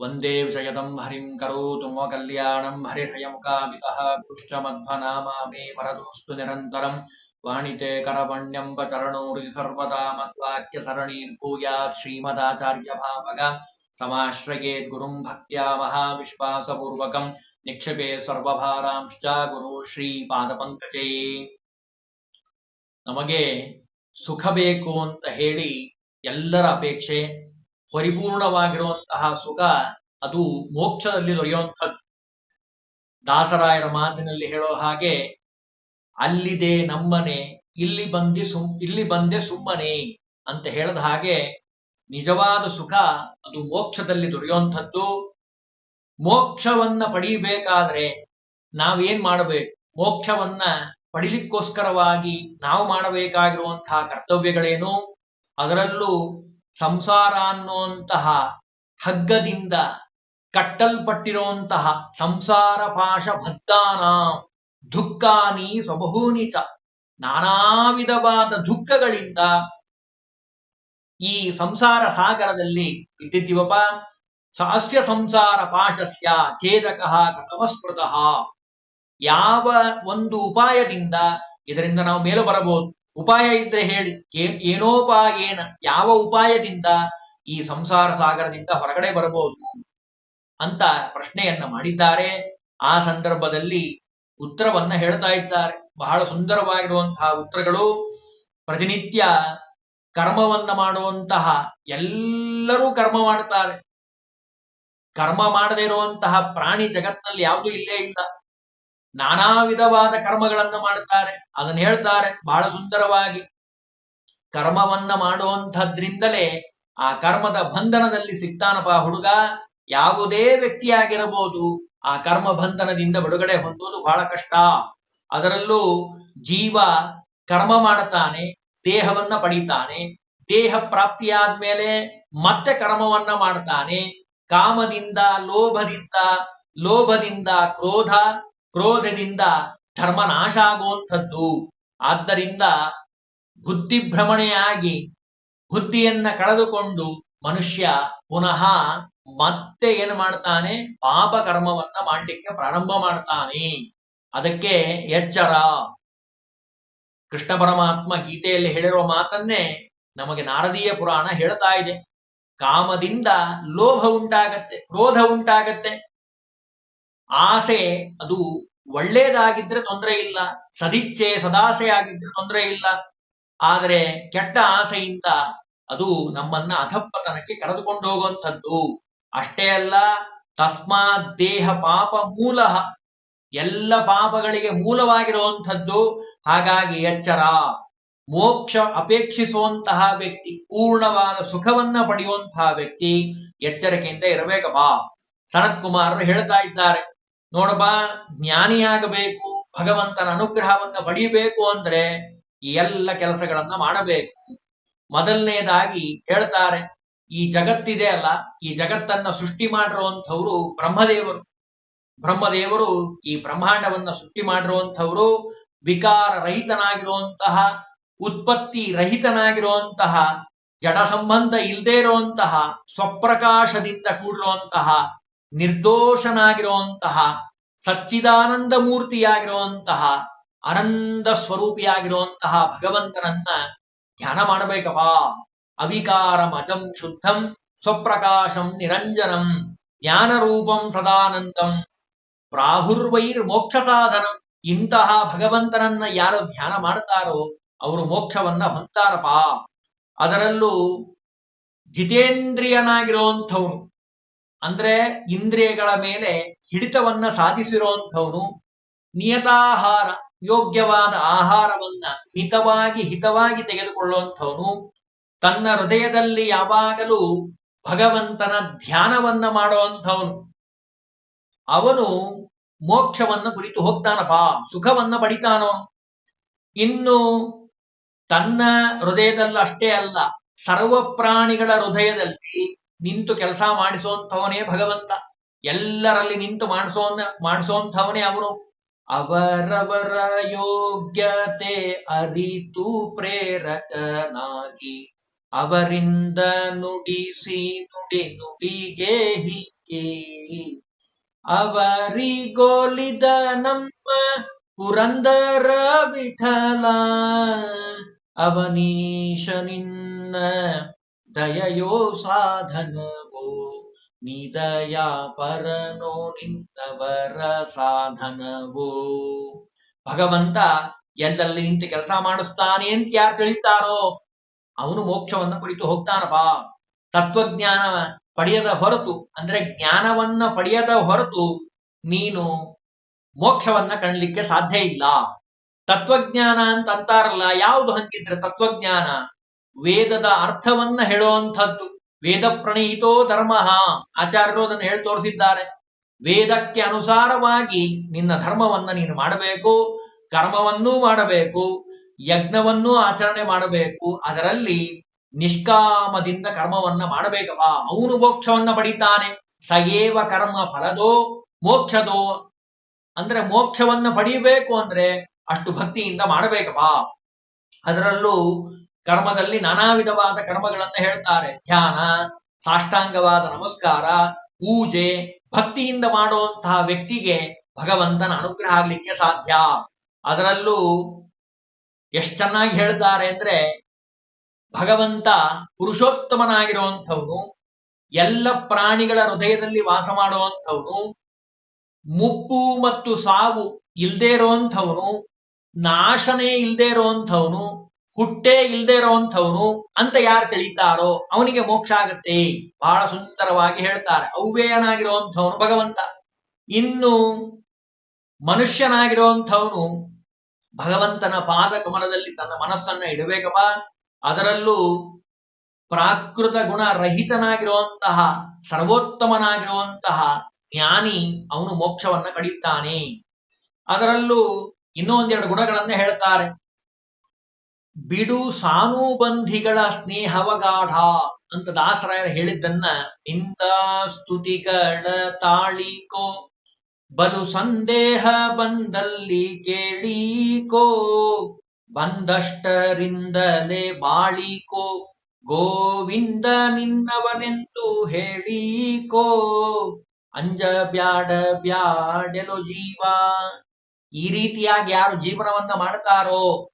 वन्दे विषयदम् हरिम् करोतु मम कल्याणम् हरिर्हयमुकामितः पुष्टमध्वनामा मे वरदोऽस्तु निरन्तरम् वाणिते करवण्यम्ब चरणोरि सर्वदा मद्वाक्यसरणीर्भूयात् श्रीमदाचार्यभावग समाश्रयेत् गुरुम् भक्त्या महाविश्वासपूर्वकम् निक्षिपे ಸರ್ವಭಾರಾಂಶ್ಚ ಗುರು ಶ್ರೀ ಪಾದಪಂಕಜೇ ನಮಗೆ ಸುಖ ಬೇಕು ಅಂತ ಹೇಳಿ ಎಲ್ಲರ ಅಪೇಕ್ಷೆ ಪರಿಪೂರ್ಣವಾಗಿರುವಂತಹ ಸುಖ, ಅದು ಮೋಕ್ಷದಲ್ಲಿ ದೊರೆಯುವಂಥದ್ದು. ದಾಸರಾಯರ ಮಾತಿನಲ್ಲಿ ಹೇಳೋ ಹಾಗೆ, ಅಲ್ಲಿದೆ ನಮ್ಮನೆ, ಇಲ್ಲಿ ಬಂದಿ ಸುಮ್, ಇಲ್ಲಿ ಬಂದೆ ಸುಮ್ಮನೆ ಅಂತ ಹೇಳದ ಹಾಗೆ, ನಿಜವಾದ ಸುಖ, ಅದು ಮೋಕ್ಷದಲ್ಲಿ ದೊರೆಯುವಂಥದ್ದು. ಮೋಕ್ಷವನ್ನ ಪಡೀಬೇಕಾದ್ರೆ ನಾವೇನ್ ಮಾಡಬೇಕು? ಮೋಕ್ಷವನ್ನ ಪಡಿಲಿಕ್ಕೋಸ್ಕರವಾಗಿ ನಾವು ಮಾಡಬೇಕಾಗಿರುವಂತಹ ಕರ್ತವ್ಯಗಳೇನು? ಅದರಲ್ಲೂ ಸಂಸಾರ ಅನ್ನುವಂತಹ ಹಗ್ಗದಿಂದ ಕಟ್ಟಲ್ಪಟ್ಟಿರುವಂತಹ ಸಂಸಾರ ಪಾಶ ಭಕ್ತಾನ ದುಃಖಾನಿ ಚ. ನಾನಾ ವಿಧವಾದ ದುಃಖಗಳಿಂದ ಈ ಸಂಸಾರ ಸಾಗರದಲ್ಲಿ ಇದ್ದಿದ್ದೀವಪ್ಪ ಸಾಸ್ಯ ಸಂಸಾರ ಪಾಶಸ್ಯ ಛೇದಕ ಕಥಮಸ್ಮೃತಃ ಯಾವ ಒಂದು ಉಪಾಯದಿಂದ ಇದರಿಂದ ನಾವು ಮೇಲು ಬರಬಹುದು. ಉಪಾಯ ಇದ್ರೆ ಹೇಳಿ ಏನೋಪಾಯೇನ ಯಾವ ಉಪಾಯದಿಂದ ಈ ಸಂಸಾರ ಸಾಗರದಿಂದ ಹೊರಗಡೆ ಬರಬಹುದು ಅಂತ ಪ್ರಶ್ನೆಯನ್ನ ಮಾಡಿದ್ದಾರೆ. ಆ ಸಂದರ್ಭದಲ್ಲಿ ಉತ್ತರವನ್ನ ಹೇಳ್ತಾ ಇದ್ದಾರೆ. ಬಹಳ ಸುಂದರವಾಗಿರುವಂತಹ ಉತ್ತರಗಳು. ಪ್ರತಿನಿತ್ಯ ಕರ್ಮವನ್ನ ಮಾಡುವಂತಹ ಎಲ್ಲರೂ ಕರ್ಮ ಮಾಡ್ತಾರೆ. ಕರ್ಮ ಮಾಡದೇ ಇರುವಂತಹ ಪ್ರಾಣಿ ಜಗತ್ತಿನಲ್ಲಿ ಯಾವುದೂ ಇಲ್ಲೇ ಇಲ್ಲ. ನಾನಾ ವಿಧವಾದ ಕರ್ಮಗಳನ್ನ ಮಾಡುತ್ತಾರೆ. ಅದನ್ನ ಹೇಳ್ತಾರೆ, ಬಹಳ ಸುಂದರವಾಗಿ. ಕರ್ಮವನ್ನ ಮಾಡುವಂಥದ್ರಿಂದಲೇ ಆ ಕರ್ಮದ ಬಂಧನದಲ್ಲಿ ಸಿಗ್ತಾನಪ್ಪ ಹುಡುಗ. ಯಾವುದೇ ವ್ಯಕ್ತಿಯಾಗಿರಬಹುದು, ಆ ಕರ್ಮ ಬಂಧನದಿಂದ ಬಿಡುಗಡೆ ಹೊಂದುವುದು ಬಹಳ ಕಷ್ಟ. ಅದರಲ್ಲೂ ಜೀವ ಕರ್ಮ ಮಾಡುತ್ತಾನೆ, ದೇಹವನ್ನ ಪಡಿತಾನೆ, ದೇಹ ಪ್ರಾಪ್ತಿಯಾದ್ಮೇಲೆ ಮತ್ತೆ ಕರ್ಮವನ್ನ ಮಾಡ್ತಾನೆ ಕಾಮದಿಂದ, ಲೋಭದಿಂದ ಲೋಭದಿಂದ ಕ್ರೋಧ ಕ್ರೋಧದಿಂದ ಧರ್ಮ ನಾಶ ಆಗುವಂಥದ್ದು ಆದ್ದರಿಂದ ಬುದ್ಧಿಭ್ರಮಣೆಯಾಗಿ ಬುದ್ಧಿಯನ್ನ ಕಳೆದುಕೊಂಡು ಮನುಷ್ಯ ಪುನಃ ಮತ್ತೆ ಏನು ಮಾಡ್ತಾನೆ? ಪಾಪ ಕರ್ಮವನ್ನ ಮಾಡಲಿಕ್ಕೆ ಪ್ರಾರಂಭ ಮಾಡ್ತಾನೆ. ಅದಕ್ಕೆ ಎಚ್ಚರ. ಕೃಷ್ಣ ಪರಮಾತ್ಮ ಗೀತೆಯಲ್ಲಿ ಹೇಳಿರುವ ಮಾತನ್ನೇ ನಮಗೆ ನಾರದೀಯ ಪುರಾಣ ಹೇಳ್ತಾ ಇದೆ. ಕಾಮದಿಂದ ಲೋಭ ಉಂಟಾಗತ್ತೆ, ಕ್ರೋಧ ಉಂಟಾಗತ್ತೆ. ಆಸೆ, ಅದು ಒಳ್ಳೇದಾಗಿದ್ರೆ ತೊಂದರೆ ಇಲ್ಲ ಸದಿಚ್ಛೆ ಸದಾಸೆ ಆಗಿದ್ರೆ ತೊಂದರೆ ಇಲ್ಲ. ಆದರೆ ಕೆಟ್ಟ ಆಸೆಯಿಂದ ಅದು ನಮ್ಮನ್ನ ಅಧಪ್ಪತನಕ್ಕೆ ಕರೆದುಕೊಂಡು ಹೋಗುವಂಥದ್ದು. ಅಷ್ಟೇ ಅಲ್ಲ ತಸ್ಮಾ ದೇಹ ಪಾಪ ಮೂಲ ಎಲ್ಲ ಪಾಪಗಳಿಗೆ ಮೂಲವಾಗಿರುವಂಥದ್ದು. ಹಾಗಾಗಿ ಎಚ್ಚರ. ಮೋಕ್ಷ ಅಪೇಕ್ಷಿಸುವಂತಹ ವ್ಯಕ್ತಿ, ಪೂರ್ಣವಾದ ಸುಖವನ್ನ ಪಡೆಯುವಂತಹ ವ್ಯಕ್ತಿ ಎಚ್ಚರಿಕೆಯಿಂದ ಇರಬೇಕಪ್ಪ. ಸನತ್ ಕುಮಾರರು ಹೇಳ್ತಾ ಇದ್ದಾರೆ. ನೋಡಪ್ಪ ಜ್ಞಾನಿಯಾಗಬೇಕು, ಭಗವಂತನ ಅನುಗ್ರಹವನ್ನ ಪಡಿಬೇಕು ಅಂದ್ರೆ ಈ ಎಲ್ಲ ಕೆಲಸಗಳನ್ನ ಮಾಡಬೇಕು. ಮೊದಲನೇದಾಗಿ ಹೇಳ್ತಾರೆ, ಈ ಜಗತ್ತಿದೆ ಅಲ್ಲ, ಈ ಜಗತ್ತನ್ನ ಸೃಷ್ಟಿ ಮಾಡಿರುವಂಥವ್ರು ಬ್ರಹ್ಮದೇವರು. ಬ್ರಹ್ಮದೇವರು ಈ ಬ್ರಹ್ಮಾಂಡವನ್ನ ಸೃಷ್ಟಿ ಮಾಡಿರುವಂಥವ್ರು ವಿಕಾರ ರಹಿತನಾಗಿರುವಂತಹ ಉತ್ಪತ್ತಿ ರಹಿತನಾಗಿರುವಂತಹ ಜಡ ಸಂಬಂಧ ಇಲ್ಲದೆ ಇರುವಂತಹ, ಸ್ವಪ್ರಕಾಶದಿಂದ ಕೂಡಿರುವಂತಹ ನಿರ್ದೋಷನಾಗಿರುವಂತಹ ಸಚ್ಚಿದಾನಂದ ಮೂರ್ತಿಯಾಗಿರುವಂತಹ ಆನಂದ ಸ್ವರೂಪಿಯಾಗಿರುವಂತಹ ಭಗವಂತನನ್ನ ಧ್ಯಾನ ಮಾಡಬೇಕಪ್ಪ. ಅವಿಕಾರಂ ಅಜಂ ಶುದ್ಧಂ ಸ್ವಪ್ರಕಾಶಂ ನಿರಂಜನಂ ಜ್ಞಾನರೂಪಂ ಸದಾನಂದಂ ಪ್ರಾಹುರ್ವೈರ್ ಮೋಕ್ಷ ಸಾಧನಂ ಇಂತಹ ಭಗವಂತನನ್ನ ಯಾರು ಧ್ಯಾನ ಮಾಡ್ತಾರೋ ಅವರು ಮೋಕ್ಷವನ್ನ ಹೊಂತಾರಪ್ಪ ಅದರಲ್ಲೂ ಜಿತೇಂದ್ರಿಯನಾಗಿರುವಂಥವನು ಅಂದ್ರೆ ಇಂದ್ರಿಯಗಳ ಮೇಲೆ ಹಿಡಿತವನ್ನ ಸಾಧಿಸಿರುವಂಥವನು ನಿಯತಾಹಾರ, ಯೋಗ್ಯವಾದ ಆಹಾರವನ್ನ ಹಿತವಾಗಿ ಹಿತವಾಗಿ ತೆಗೆದುಕೊಳ್ಳುವಂಥವನು ತನ್ನ ಹೃದಯದಲ್ಲಿ ಯಾವಾಗಲೂ ಭಗವಂತನ ಧ್ಯಾನವನ್ನ ಮಾಡುವಂಥವನು. ಅವನು ಮೋಕ್ಷವನ್ನ ಕುರಿತು ಹೋಗ್ತಾನಪ್ಪ, ಸುಖವನ್ನ ಪಡಿತಾನೋ? ಇನ್ನು ತನ್ನ ಹೃದಯದಲ್ಲಷ್ಟೇ ಅಲ್ಲ, ಸರ್ವ ಪ್ರಾಣಿಗಳ ಹೃದಯದಲ್ಲಿ ನಿಂತು ಕೆಲಸ ಮಾಡಿಸುವಂಥವನೇ ಭಗವಂತ. ಎಲ್ಲರಲ್ಲಿ ನಿಂತು ಮಾಡಿಸೋ ಮಾಡಿಸುವಂಥವನೇ ಅವನು. ಅವರವರ ಯೋಗ್ಯತೆ ಅರಿತು ಪ್ರೇರಕನಾಗಿ. ಅವರಿಂದ ನುಡಿಸಿ ನುಡಿ ನುಡಿಗೆ ಹೀಗೆ. ಅವರಿಗೋಲಿದ ನಮ್ಮ ಪುರಂದರ ವಿಠಲ. ಅವನೀಶ ನಿನ್ನ ದಯಯೋ ಸಾಧನವೋ ನಿದಯ ಪರನೋ ನಿಂತವರ ಸಾಧನವೋ. ಭಗವಂತ ಎಲ್ಲಲ್ಲಿ ನಿಂತು ಕೆಲಸ ಮಾಡಿಸ್ತಾನೆ ಅಂತ ಯಾರು ತಿಳಿತಾರೋ, ಅವನು ಮೋಕ್ಷವನ್ನ ಕುರಿತು ಹೋಗ್ತಾನಪ್ಪ. ತತ್ವಜ್ಞಾನ ಪಡೆಯದ ಹೊರತು, ಅಂದ್ರೆ ಜ್ಞಾನವನ್ನ ಪಡೆಯದ ಹೊರತು ನೀನು ಮೋಕ್ಷವನ್ನ ಕಣಲಿಕ್ಕೆ ಸಾಧ್ಯ ಇಲ್ಲ. ತತ್ವಜ್ಞಾನ ಅಂತ ಅಂತಾರಲ್ಲ, ಯಾವುದು ಹಂಗಿದ್ರೆ ತತ್ವಜ್ಞಾನ? ವೇದದ ಅರ್ಥವನ್ನ ಹೇಳುವಂಥದ್ದು. ವೇದ ಪ್ರಣೀತೋ ಧರ್ಮ. ಆಚಾರ್ಯರು ಅದನ್ನು ಹೇಳಿ ತೋರಿಸಿದ್ದಾರೆ. ವೇದಕ್ಕೆ ಅನುಸಾರವಾಗಿ ನಿನ್ನ ಧರ್ಮವನ್ನ ನೀನು ಮಾಡಬೇಕು, ಕರ್ಮವನ್ನೂ ಮಾಡಬೇಕು, ಯಜ್ಞವನ್ನೂ ಆಚರಣೆ ಮಾಡಬೇಕು. ಅದರಲ್ಲಿ ನಿಷ್ಕಾಮದಿಂದ ಕರ್ಮವನ್ನ ಮಾಡಬೇಕಪ್ಪ. ಅವನು ಮೋಕ್ಷವನ್ನ ಪಡಿತಾನೆ. ಸಯೇವ ಕರ್ಮ ಫಲದೋ ಮೋಕ್ಷದೋ. ಅಂದ್ರೆ ಮೋಕ್ಷವನ್ನ ಪಡಿಬೇಕು ಅಂದ್ರೆ ಅಷ್ಟು ಭಕ್ತಿಯಿಂದ ಮಾಡಬೇಕಪ್ಪ. ಅದರಲ್ಲೂ ಕರ್ಮದಲ್ಲಿ ನಾನಾ ವಿಧವಾದ ಕರ್ಮಗಳನ್ನ ಹೇಳ್ತಾರೆ. ಧ್ಯಾನ, ಸಾಷ್ಟಾಂಗವಾದ ನಮಸ್ಕಾರ, ಪೂಜೆ, ಭಕ್ತಿಯಿಂದ ಮಾಡುವಂತಹ ವ್ಯಕ್ತಿಗೆ ಭಗವಂತನ ಅನುಗ್ರಹ ಆಗ್ಲಿಕ್ಕೆ ಸಾಧ್ಯ. ಅದರಲ್ಲೂ ಎಷ್ಟು ಚೆನ್ನಾಗಿ ಹೇಳ್ತಾರೆ ಅಂದ್ರೆ ಭಗವಂತ ಪುರುಷೋತ್ತಮನಾಗಿರುವಂಥವನು, ಎಲ್ಲ ಪ್ರಾಣಿಗಳ ಹೃದಯದಲ್ಲಿ ವಾಸ ಮಾಡುವಂಥವನು, ಮುಪ್ಪು ಮತ್ತು ಸಾವು ಇಲ್ದೇ ಇರುವಂಥವನು, ನಾಶನೇ ಇಲ್ದೇ ಇರುವಂಥವನು ಹುಟ್ಟೇ ಇಲ್ದೇ ಇರೋಂಥವನು ಅಂತ ಯಾರು ತಿಳಿತಾರೋ ಅವನಿಗೆ ಮೋಕ್ಷ ಆಗತ್ತೆ. ಬಹಳ ಸುಂದರವಾಗಿ ಹೇಳ್ತಾರೆ. ಅವ್ಯಯನಾಗಿರುವಂಥವನು ಭಗವಂತ. ಇನ್ನು ಮನುಷ್ಯನಾಗಿರುವಂಥವನು ಭಗವಂತನ ಪಾದ ಕಮಲದಲ್ಲಿ ತನ್ನ ಮನಸ್ಸನ್ನ ಇಡಬೇಕಪ್ಪ. ಅದರಲ್ಲೂ ಪ್ರಾಕೃತ ಗುಣ ರಹಿತನಾಗಿರುವಂತಹ ಸರ್ವೋತ್ತಮನಾಗಿರುವಂತಹ ಜ್ಞಾನಿ ಅವನು ಮೋಕ್ಷವನ್ನ ಕಡಿತಾನೆ. ಅದರಲ್ಲೂ ಇನ್ನೂ ಒಂದೆರಡು ಗುಣಗಳನ್ನ ಹೇಳ್ತಾರೆ. ಬಿಡು ಸಾನುಬಂಧಿಗಳ ಸ್ನೇಹವಗಾಢ ಅಂತ ದಾಸರಾಯರು ಹೇಳಿದ್ದನ್ನ ಇಂತ ಸ್ತುತಿಗಳ ತಾಳಿಕೋ, ಬಲು ಸಂದೇಹ ಬಂದಲ್ಲಿ ಕೇಳಿಕೋ, ಬಂದಷ್ಟರಿಂದಲೇ ಬಾಳಿಕೋ ಗೋವಿಂದ ನಿನ್ನವನೆಂದು ಹೇಳಿಕೋ ಅಂಜ ಬ್ಯಾಡ ಬ್ಯಾಡೆಲೋ ಜೀವ. ಈ ರೀತಿಯಾಗಿ ಯಾರು ಜೀವನವನ್ನ ಮಾಡ್ತಾರೋ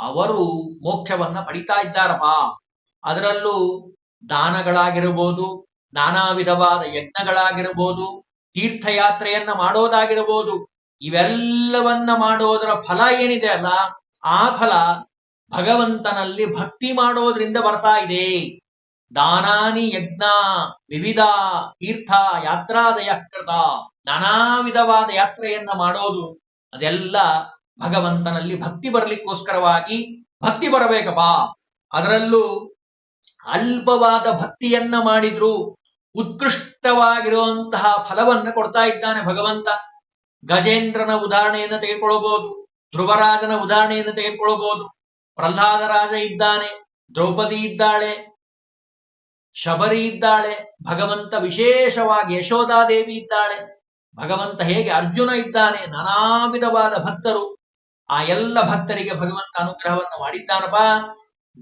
ಅವರು ಮೋಕ್ಷವನ್ನ ಪಡಿತಾ ಇದ್ದಾರಪ್ಪ. ಅದರಲ್ಲೂ ದಾನಗಳಾಗಿರಬಹುದು ನಾನಾ ವಿಧವಾದ ಯಜ್ಞಗಳಾಗಿರಬಹುದು ತೀರ್ಥಯಾತ್ರೆಯನ್ನ ಮಾಡೋದಾಗಿರಬಹುದು ಇವೆಲ್ಲವನ್ನ ಮಾಡೋದರ ಫಲ ಏನಿದೆ ಅಲ್ಲ, ಆ ಫಲ ಭಗವಂತನಲ್ಲಿ ಭಕ್ತಿ ಮಾಡೋದ್ರಿಂದ ಬರ್ತಾ ಇದೆ. ದಾನಾನಿ ಯಜ್ಞ, ವಿವಿಧ ತೀರ್ಥ ಯಾತ್ರಾದಯ ಕೃತ, ನಾನಾ ವಿಧವಾದ ಯಾತ್ರೆಯನ್ನ ಮಾಡೋದು, ಅದೆಲ್ಲ ಭಗವಂತನಲ್ಲಿ ಭಕ್ತಿ ಬರಲಿಕ್ಕೋಸ್ಕರವಾಗಿ ಭಕ್ತಿ ಬರಬೇಕಪ್ಪ ಅದರಲ್ಲೂ ಅಲ್ಪವಾದ ಭಕ್ತಿಯನ್ನ ಮಾಡಿದ್ರು ಉತ್ಕೃಷ್ಟವಾಗಿರುವಂತಹ ಫಲವನ್ನ ಕೊಡ್ತಾ ಇದ್ದಾನೆ ಭಗವಂತ. ಗಜೇಂದ್ರನ ಉದಾಹರಣೆಯನ್ನು ತೆಗೆದುಕೊಳ್ಳಬಹುದು, ಧ್ರುವರಾಜನ ಉದಾಹರಣೆಯನ್ನು ತೆಗೆದುಕೊಳ್ಳಬಹುದು, ಪ್ರಹ್ಲಾದ ರಾಜ ಇದ್ದಾನೆ, ದ್ರೌಪದಿ ಇದ್ದಾಳೆ, ಶಬರಿ ಇದ್ದಾಳೆ, ಭಗವಂತ ವಿಶೇಷವಾಗಿ ಯಶೋಧಾದೇವಿ ಇದ್ದಾಳೆ, ಭಗವಂತ ಹೇಗೆ ಅರ್ಜುನ ಇದ್ದಾನೆ ನಾನಾ ವಿಧವಾದ ಭಕ್ತರು ಆ ಎಲ್ಲ ಭಕ್ತರಿಗೆ ಭಗವಂತ ಅನುಗ್ರಹವನ್ನ ಮಾಡಿದ್ದಾನಪ್ಪ.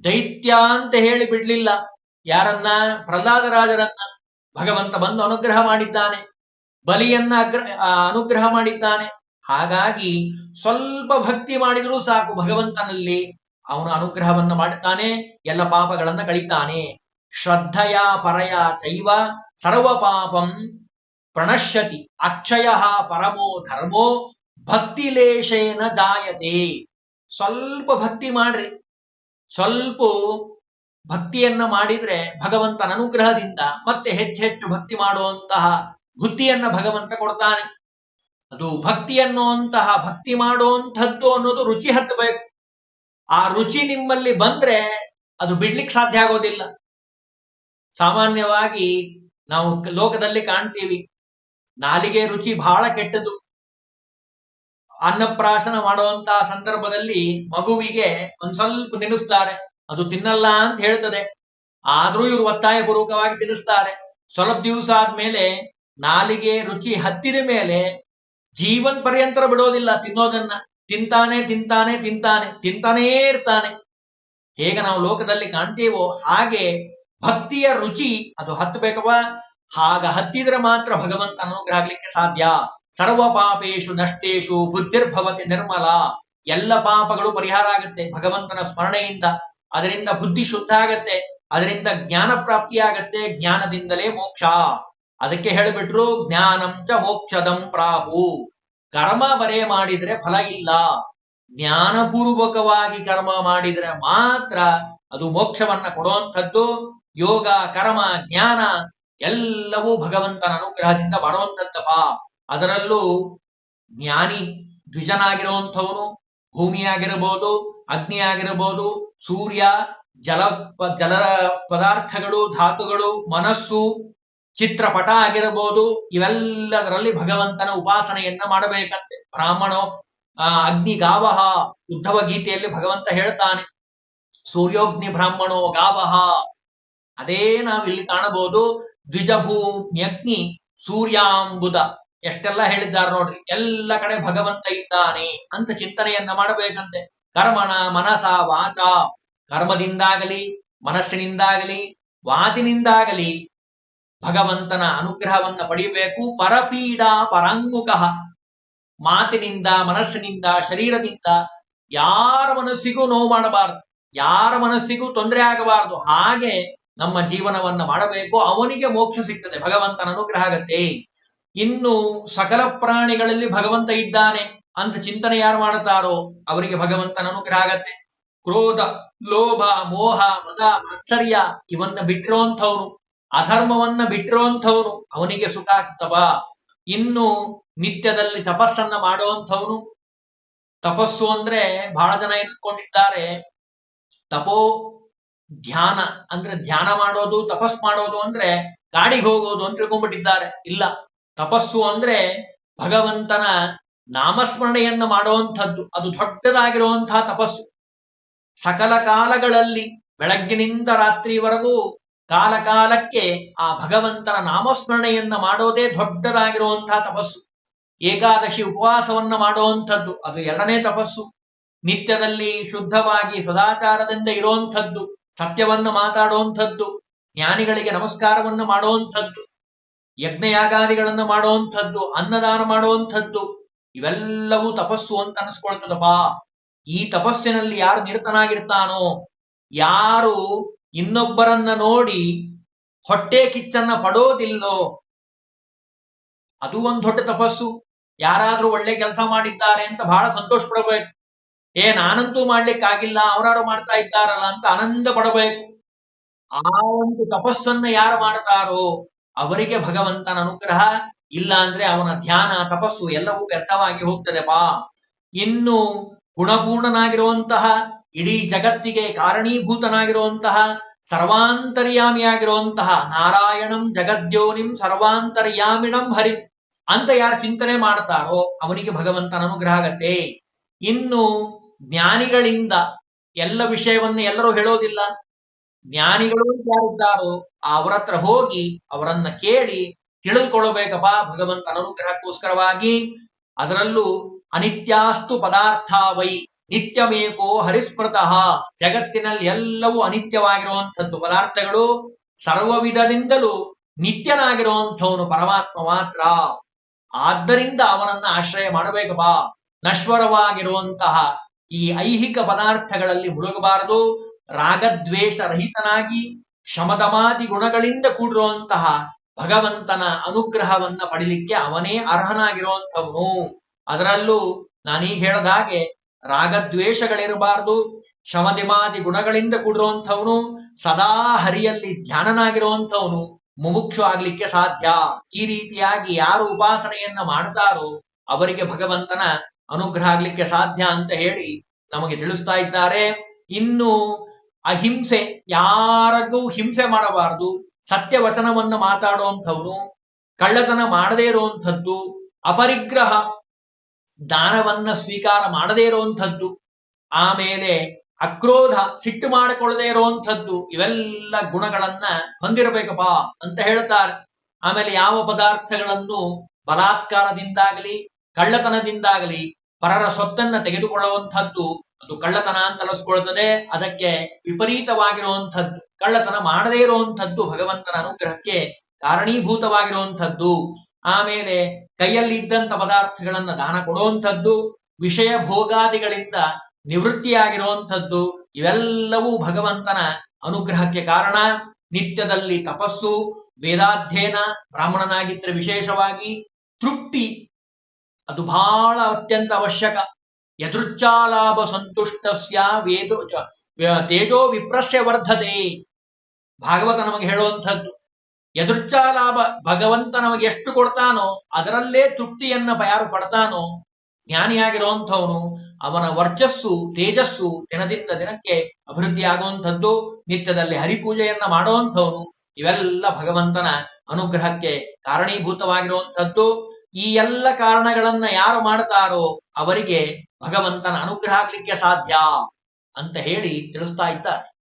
ದೈತ್ಯ ಅಂತ ಹೇಳಿ ಬಿಡ್ಲಿಲ್ಲ. ಯಾರನ್ನ? ಪ್ರಹ್ಲಾದರಾಜರನ್ನ ಭಗವಂತ ಬಂದು ಅನುಗ್ರಹ ಮಾಡಿದ್ದಾನೆ. ಬಲಿಯನ್ನ ಅಗ್ರ ಅನುಗ್ರಹ ಮಾಡಿದ್ದಾನೆ. ಹಾಗಾಗಿ ಸ್ವಲ್ಪ ಭಕ್ತಿ ಮಾಡಿದರೂ ಸಾಕು ಭಗವಂತನಲ್ಲಿ. ಅವನು ಅನುಗ್ರಹವನ್ನ ಮಾಡುತ್ತಾನೆ, ಎಲ್ಲ ಪಾಪಗಳನ್ನ ಕಳಿತಾನೆ. ಶ್ರದ್ಧೆಯ ಪರಯ ಚೈವ ಸರ್ವ ಪಾಪಂ ಪ್ರಣಶ್ಯತಿ ಅಕ್ಷಯ ಪರಮೋ ಧರ್ಮೋ ಭಕ್ತಿಲೇಶೇನ ಜಾಯತೆ. ಸ್ವಲ್ಪ ಭಕ್ತಿ ಮಾಡ್ರಿ. ಸ್ವಲ್ಪ ಭಕ್ತಿಯನ್ನ ಮಾಡಿದ್ರೆ ಭಗವಂತನ ಅನುಗ್ರಹದಿಂದ ಮತ್ತೆ ಹೆಚ್ಚು ಹೆಚ್ಚು ಭಕ್ತಿ ಮಾಡುವಂತಹ ಬುದ್ಧಿಯನ್ನ ಭಗವಂತ ಕೊಡ್ತಾನೆ. ಅದು ಭಕ್ತಿ ಅನ್ನುವಂತಹ ಭಕ್ತಿ ಮಾಡುವಂಥದ್ದು ಅನ್ನೋದು ರುಚಿ ಹತ್ತಬೇಕು. ಆ ರುಚಿ ನಿಮ್ಮಲ್ಲಿ ಬಂದ್ರೆ ಅದು ಬಿಡ್ಲಿಕ್ಕೆ ಸಾಧ್ಯ ಆಗೋದಿಲ್ಲ. ಸಾಮಾನ್ಯವಾಗಿ ನಾವು ಲೋಕದಲ್ಲಿ ಕಾಣ್ತೀವಿ. ನಾಲಿಗೆ ರುಚಿ ಬಹಳ ಕೆಟ್ಟದು ಅನ್ನಪ್ರಾಶನ ಮಾಡುವಂತಹ ಸಂದರ್ಭದಲ್ಲಿ ಮಗುವಿಗೆ ಒಂದ್ ಸ್ವಲ್ಪ ತಿನ್ನಿಸ್ತಾರೆ. ಅದು ತಿನ್ನಲ್ಲ ಅಂತ ಹೇಳ್ತದೆ. ಆದ್ರೂ ಇವರು ಒತ್ತಾಯ ಪೂರ್ವಕವಾಗಿ ತಿನ್ನಿಸ್ತಾರೆ. ಸ್ವಲ್ಪ ದಿವಸ ಆದ್ಮೇಲೆ ನಾಲಿಗೆ ರುಚಿ ಹತ್ತಿದ ಮೇಲೆ ಜೀವನ್ ಪರ್ಯಂತರ ಬಿಡೋದಿಲ್ಲ ತಿನ್ನೋದನ್ನ. ತಿಂತಾನೆ ತಿಂತಾನೆ ತಿಂತಾನೆ, ತಿಂತಾನೇ ಇರ್ತಾನೆ. ಹೇಗೆ ನಾವು ಲೋಕದಲ್ಲಿ ಕಾಣ್ತೀವೋ ಹಾಗೆ ಭಕ್ತಿಯ ರುಚಿ ಅದು ಹತ್ತಬೇಕವ ಹಾಗ ಹತ್ತಿದ್ರೆ ಮಾತ್ರ ಭಗವಂತ ಅನುಗ್ರಹ ಆಗ್ಲಿಕ್ಕೆ ಸಾಧ್ಯ. ಸರ್ವ ಪಾಪೇಶು ನಷ್ಟೇಶು ಬುದ್ಧಿರ್ಭವತಿ ನಿರ್ಮಲ. ಎಲ್ಲ ಪಾಪಗಳು ಪರಿಹಾರ ಆಗುತ್ತೆ. ಭಗವಂತನ ಸ್ಮರಣೆಯಿಂದ. ಅದರಿಂದ ಬುದ್ಧಿ ಶುದ್ಧ ಆಗತ್ತೆ. ಅದರಿಂದ ಜ್ಞಾನ ಪ್ರಾಪ್ತಿಯಾಗತ್ತೆ ಜ್ಞಾನದಿಂದಲೇ ಮೋಕ್ಷ. ಅದಕ್ಕೆ ಹೇಳಿಬಿಟ್ರು, ಜ್ಞಾನಂ ಚ ಮೋಕ್ಷದಂ ಪ್ರಾಹು. ಕರ್ಮ ಬರೇ ಮಾಡಿದ್ರೆ ಫಲ ಇಲ್ಲ. ಜ್ಞಾನಪೂರ್ವಕವಾಗಿ ಕರ್ಮ ಮಾಡಿದ್ರೆ ಮಾತ್ರ ಅದು ಮೋಕ್ಷವನ್ನ ಕೊಡುವಂಥದ್ದು. ಯೋಗ, ಕರ್ಮ, ಜ್ಞಾನ ಎಲ್ಲವೂ ಭಗವಂತನ ಅನುಗ್ರಹದಿಂದ ಬರುವಂಥದ್ದಪ್ಪ ಅದರಲ್ಲೂ ಜ್ಞಾನಿ ದ್ವಿಜನಾಗಿರುವಂಥವನು ಭೂಮಿಯಾಗಿರಬಹುದು ಅಗ್ನಿ ಆಗಿರಬಹುದು ಸೂರ್ಯ, ಜಲ ಜಲ ಪದಾರ್ಥಗಳು, ಧಾತುಗಳು, ಮನಸ್ಸು, ಚಿತ್ರಪಟ ಆಗಿರಬಹುದು, ಇವೆಲ್ಲದರಲ್ಲಿ ಭಗವಂತನ ಉಪಾಸನೆಯನ್ನ ಮಾಡಬೇಕಂತೆ. ಬ್ರಾಹ್ಮಣೋ ಅಗ್ನಿ ಗಾವಹ ಉದ್ಧವ ಗೀತೆಯಲ್ಲಿ ಭಗವಂತ ಹೇಳ್ತಾನೆ, ಸೂರ್ಯೋಗ್ನಿ ಬ್ರಾಹ್ಮಣೋ ಗಾವಹ. ಅದೇ ನಾವು ಇಲ್ಲಿ ಕಾಣಬಹುದು, ದ್ವಿಜಭೂಮ್ಯಗ್ನಿ ಸೂರ್ಯಾಂಬುದ. ಎಷ್ಟೆಲ್ಲ ಹೇಳಿದ್ದಾರೆ ನೋಡ್ರಿ. ಎಲ್ಲ ಕಡೆ ಭಗವಂತ ಇದ್ದಾನೆ ಅಂತ ಚಿಂತನೆಯನ್ನ ಮಾಡಬೇಕಂತೆ. ಕರ್ಮಣ ಮನಸ ವಾಚ. ಕರ್ಮದಿಂದಾಗಲಿ, ಮನಸ್ಸಿನಿಂದಾಗಲಿ ವಾತಿನಿಂದಾಗಲಿ ಭಗವಂತನ ಅನುಗ್ರಹವನ್ನ ಪಡೆಯಬೇಕು ಪರಪೀಡಾ ಪರಾಂಗುಕಃ ಮಾತಿನಿಂದ, ಮನಸ್ಸಿನಿಂದ, ಶರೀರದಿಂದ ಯಾರ ಮನಸ್ಸಿಗೂ ನೋವು ಮಾಡಬಾರದು. ಯಾರ ಮನಸ್ಸಿಗೂ ತೊಂದರೆ ಆಗಬಾರದು. ಹಾಗೆ ನಮ್ಮ ಜೀವನವನ್ನ ಮಾಡಬೇಕು. ಅವನಿಗೆ ಮೋಕ್ಷ ಸಿಗ್ತದೆ. ಭಗವಂತನ ಅನುಗ್ರಹ ಆಗತ್ತೆ. ಇನ್ನು ಸಕಲ ಪ್ರಾಣಿಗಳಲ್ಲಿ ಭಗವಂತ ಇದ್ದಾನೆ ಅಂತ ಚಿಂತನೆ ಯಾರು ಮಾಡುತ್ತಾರೋ ಅವರಿಗೆ ಭಗವಂತನ ಅನುಗ್ರಹ ಆಗತ್ತೆ. ಕ್ರೋಧ, ಲೋಭ, ಮೋಹ, ಮದ, ಮಾತ್ಸರ್ಯ ಇವನ್ನ ಬಿಟ್ಟಿರೋಂಥವ್ರು ಅಧರ್ಮವನ್ನ ಬಿಟ್ಟಿರೋಂಥವ್ರು ಅವನಿಗೆ ಸುಖ ಆಗ್ತವ ಇನ್ನು ನಿತ್ಯದಲ್ಲಿ ತಪಸ್ಸನ್ನ ಮಾಡುವಂಥವ್ರು, ತಪಸ್ಸು ಅಂದ್ರೆ ಬಹಳ ಜನ ಇಟ್ಕೊಂಡಿದ್ದಾರೆ. ತಪೋ ಧ್ಯಾನ ಅಂದ್ರೆ ಧ್ಯಾನ ಮಾಡೋದು ತಪಸ್ ಮಾಡೋದು ಅಂದ್ರೆ ಕಾಡಿಗೆ ಹೋಗೋದು ಅಂತ ತಿಳ್ಕೊಂಡ್ಬಿಟ್ಟಿದ್ದಾರೆ. ಇಲ್ಲ ತಪಸ್ಸು ಅಂದ್ರೆ ಭಗವಂತನ ನಾಮಸ್ಮರಣೆಯನ್ನ ಮಾಡುವಂಥದ್ದು. ಅದು ದೊಡ್ಡದಾಗಿರುವಂತಹ ತಪಸ್ಸು. ಸಕಲ ಕಾಲಗಳಲ್ಲಿ ಬೆಳಗ್ಗಿನಿಂದ ರಾತ್ರಿವರೆಗೂ ಕಾಲಕಾಲಕ್ಕೆ ಆ ಭಗವಂತನ ನಾಮಸ್ಮರಣೆಯನ್ನ ಮಾಡೋದೇ ದೊಡ್ಡದಾಗಿರುವಂತಹ ತಪಸ್ಸು. ಏಕಾದಶಿ ಉಪವಾಸವನ್ನ ಮಾಡುವಂಥದ್ದು, ಅದು ಎರಡನೇ ತಪಸ್ಸು. ನಿತ್ಯದಲ್ಲಿ ಶುದ್ಧವಾಗಿ ಸದಾಚಾರದಿಂದ ಇರುವಂಥದ್ದು, ಸತ್ಯವನ್ನ ಮಾತಾಡುವಂಥದ್ದು, ಜ್ಞಾನಿಗಳಿಗೆ ನಮಸ್ಕಾರವನ್ನ ಮಾಡುವಂಥದ್ದು. ಯಜ್ಞಯಾಗಾದಿಗಳನ್ನ ಮಾಡುವಂಥದ್ದು, ಅನ್ನದಾನ ಮಾಡುವಂಥದ್ದು, ಇವೆಲ್ಲವೂ ತಪಸ್ಸು ಅಂತ ಅನಿಸ್ಕೊಳ್ತದಪ್ಪ. ಈ ತಪಸ್ಸಿನಲ್ಲಿ ಯಾರು ನಿರತನಾಗಿರ್ತಾನೋ, ಯಾರು ಇನ್ನೊಬ್ಬರನ್ನ ನೋಡಿ ಹೊಟ್ಟೆ ಕಿಚ್ಚನ್ನ ಪಡೋದಿಲ್ಲೋ, ಅದು ಒಂದು ದೊಡ್ಡ ತಪಸ್ಸು. ಯಾರಾದ್ರೂ ಒಳ್ಳೆ ಕೆಲಸ ಮಾಡಿದ್ದಾರೆ ಅಂತ ಬಹಳ ಸಂತೋಷ ಪಡಬೇಕು. ಏ, ನಾನಂತೂ ಮಾಡ್ಲಿಕ್ಕಾಗಿಲ್ಲ, ಅವರಾರು ಮಾಡ್ತಾ ಇದ್ದಾರಲ್ಲ ಅಂತ ಆನಂದ ಪಡಬೇಕು. ಆ ಒಂದು ತಪಸ್ಸನ್ನ ಯಾರು ಮಾಡ್ತಾರೋ ಅವರಿಗೆ ಭಗವಂತನ ಅನುಗ್ರಹ ಇಲ್ಲ ಅಂದ್ರೆ ಅವನ ಧ್ಯಾನ, ತಪಸ್ಸು ಎಲ್ಲವೂ ವ್ಯರ್ಥವಾಗಿ ಹೋಗ್ತದೆ ಬಾ ಇನ್ನು ಗುಣಪೂರ್ಣನಾಗಿರುವಂತಹ, ಇಡೀ ಜಗತ್ತಿಗೆ ಕಾರಣೀಭೂತನಾಗಿರುವಂತಹ, ಸರ್ವಾಂತರ್ಯಾಮಿಯಾಗಿರುವಂತಹ ನಾರಾಯಣಂ ಜಗದ್ಯೋನಿಂ ಸರ್ವಾಂತರ್ಯಾಮಿಣಂ ಹರಿ ಅಂತ ಯಾರು ಚಿಂತನೆ ಮಾಡ್ತಾರೋ ಅವನಿಗೆ ಭಗವಂತನ ಅನುಗ್ರಹ ಆಗತ್ತೆ. ಇನ್ನು ಜ್ಞಾನಿಗಳಿಂದ ಎಲ್ಲ ವಿಷಯವನ್ನು ಎಲ್ಲರೂ ಹೇಳೋದಿಲ್ಲ. ಜ್ಞಾನಿಗಳು ಯಾರಿದ್ದಾರೋ ಅವರ ಹತ್ರ ಹೋಗಿ ಅವರನ್ನ ಕೇಳಿ ತಿಳಿದುಕೊಳ್ಳಬೇಕಪ್ಪ ಭಗವಂತ ಅನುಗ್ರಹಕ್ಕೋಸ್ಕರವಾಗಿ ಅದರಲ್ಲೂ ಅನಿತ್ಯಾಸ್ತು ಪದಾರ್ಥ ವೈ ನಿತ್ಯಮೇಕೋ ಹರಿಸ್ಮೃತಃ. ಜಗತ್ತಿನಲ್ಲಿ ಎಲ್ಲವೂ ಅನಿತ್ಯವಾಗಿರುವಂಥದ್ದು ಪದಾರ್ಥಗಳು ಸರ್ವವಿಧದಿಂದಲೂ ನಿತ್ಯನಾಗಿರುವಂಥವನು ಪರಮಾತ್ಮ ಮಾತ್ರ. ಆದ್ದರಿಂದ ಅವನನ್ನ ಆಶ್ರಯ ಮಾಡಬೇಕಪ್ಪ. ನಶ್ವರವಾಗಿರುವಂತಹ ಈ ಐಹಿಕ ಪದಾರ್ಥಗಳಲ್ಲಿ ಮುಳುಗಬಾರದು. ರಾಗದ್ವೇಷ ರಹಿತನಾಗಿ ಶಮದಮಾದಿ ಗುಣಗಳಿಂದ ಕೂಡಿರುವಂತಹ ಭಗವಂತನ ಅನುಗ್ರಹವನ್ನ ಪಡಿಲಿಕ್ಕೆ ಅವನೇ ಅರ್ಹನಾಗಿರುವಂಥವನು. ಅದರಲ್ಲೂ ನಾನೀಗ ಹೇಳದ ಹಾಗೆ ರಾಗದ್ವೇಷಗಳಿರಬಾರದು ಶಮದಿಮಾದಿ ಗುಣಗಳಿಂದ ಕೂಡಿರುವಂಥವನು, ಸದಾ ಹರಿಯಲ್ಲಿ ಧ್ಯಾನನಾಗಿರುವಂಥವನು, ಮುಮುಕ್ಷು ಆಗ್ಲಿಕ್ಕೆ ಸಾಧ್ಯ. ಈ ರೀತಿಯಾಗಿ ಯಾರು ಉಪಾಸನೆಯನ್ನ ಮಾಡ್ತಾರೋ ಅವರಿಗೆ ಭಗವಂತನ ಅನುಗ್ರಹ ಆಗ್ಲಿಕ್ಕೆ ಸಾಧ್ಯ ಅಂತ ಹೇಳಿ ನಮಗೆ ತಿಳಿಸ್ತಾ ಇದ್ದಾರೆ. ಇನ್ನು ಅಹಿಂಸೆ, ಯಾರಿಗೂ ಹಿಂಸೆ ಮಾಡಬಾರದು. ಸತ್ಯ ವಚನವನ್ನು ಮಾತಾಡುವಂಥವನು ಕಳ್ಳತನ ಮಾಡದೇ ಇರುವಂಥದ್ದು, ಅಪರಿಗ್ರಹ ದಾನವನ್ನ ಸ್ವೀಕಾರ ಮಾಡದೇ ಇರುವಂಥದ್ದು, ಆಮೇಲೆ ಅಕ್ರೋಧ ಸಿಟ್ಟು ಮಾಡಿಕೊಳ್ಳದೇ ಇರುವಂಥದ್ದು, ಇವೆಲ್ಲ ಗುಣಗಳನ್ನ ಹೊಂದಿರಬೇಕಪ್ಪ ಅಂತ ಹೇಳ್ತಾರೆ. ಆಮೇಲೆ ಯಾವ ಪದಾರ್ಥಗಳನ್ನು ಬಲಾತ್ಕಾರದಿಂದಾಗಲಿ, ಕಳ್ಳತನದಿಂದಾಗಲಿ, ಪರರ ಸೊತ್ತನ್ನ ತೆಗೆದುಕೊಳ್ಳುವಂಥದ್ದು ಅದು ಕಳ್ಳತನ ಅಂತ ಅದಕ್ಕೆ ವಿಪರೀತವಾಗಿರುವಂಥದ್ದು, ಕಳ್ಳತನ ಮಾಡದೇ ಇರುವಂಥದ್ದು ಭಗವಂತನ ಅನುಗ್ರಹಕ್ಕೆ ಕಾರಣೀಭೂತವಾಗಿರುವಂಥದ್ದು. ಆಮೇಲೆ ಕೈಯಲ್ಲಿ ಇದ್ದಂತ ಪದಾರ್ಥಗಳನ್ನ ದಾನ ಕೊಡುವಂಥದ್ದು, ವಿಷಯ ಭೋಗಾದಿಗಳಿಂದ ನಿವೃತ್ತಿಯಾಗಿರುವಂಥದ್ದು, ಇವೆಲ್ಲವೂ ಭಗವಂತನ ಅನುಗ್ರಹಕ್ಕೆ ಕಾರಣ. ನಿತ್ಯದಲ್ಲಿ ತಪಸ್ಸು, ವೇದಾಧ್ಯಯನ ಬ್ರಾಹ್ಮಣನಾಗಿದ್ರೆ ವಿಶೇಷವಾಗಿ ತೃಪ್ತಿ, ಅದು ಬಹಳ ಅತ್ಯಂತ ಅವಶ್ಯಕ. ಯದೃಚ್ಛಾಲಾಭ ಸಂತುಷ್ಟಸ್ಯ ವೇದೋ ತೇಜೋ ವಿಪ್ರಶ್ಯ ವರ್ಧತೆ. ಭಾಗವತ ನಮಗೆ ಹೇಳುವಂಥದ್ದು, ಯದೃಚ್ಛಾಲಾಭ ಭಗವಂತ ನಮಗೆ ಎಷ್ಟು ಕೊಡ್ತಾನೋ ಅದರಲ್ಲೇ ತೃಪ್ತಿಯನ್ನ ಯಾರು ಪಡ್ತಾನೋ ಜ್ಞಾನಿಯಾಗಿರುವಂಥವನು ಅವನ ವರ್ಚಸ್ಸು, ತೇಜಸ್ಸು ದಿನದಿಂದ ದಿನಕ್ಕೆ ಅಭಿವೃದ್ಧಿ ಆಗುವಂಥದ್ದು ನಿತ್ಯದಲ್ಲಿ ಹರಿಪೂಜೆಯನ್ನ ಮಾಡುವಂಥವನು, ಇವೆಲ್ಲ ಭಗವಂತನ ಅನುಗ್ರಹಕ್ಕೆ ಕಾರಣೀಭೂತವಾಗಿರುವಂಥದ್ದು. ಈ ಎಲ್ಲ ಕಾರಣಗಳನ್ನ ಯಾರು ಮಾಡ್ತಾರೋ ಅವರಿಗೆ ಭಗವಂತನ ಅನುಗ್ರಹ ಆಗ್ಲಿಕ್ಕೆ ಸಾಧ್ಯ ಅಂತ ಹೇಳಿ ತಿಳಿಸ್ತಾ ಇದ್ದಾರೆ.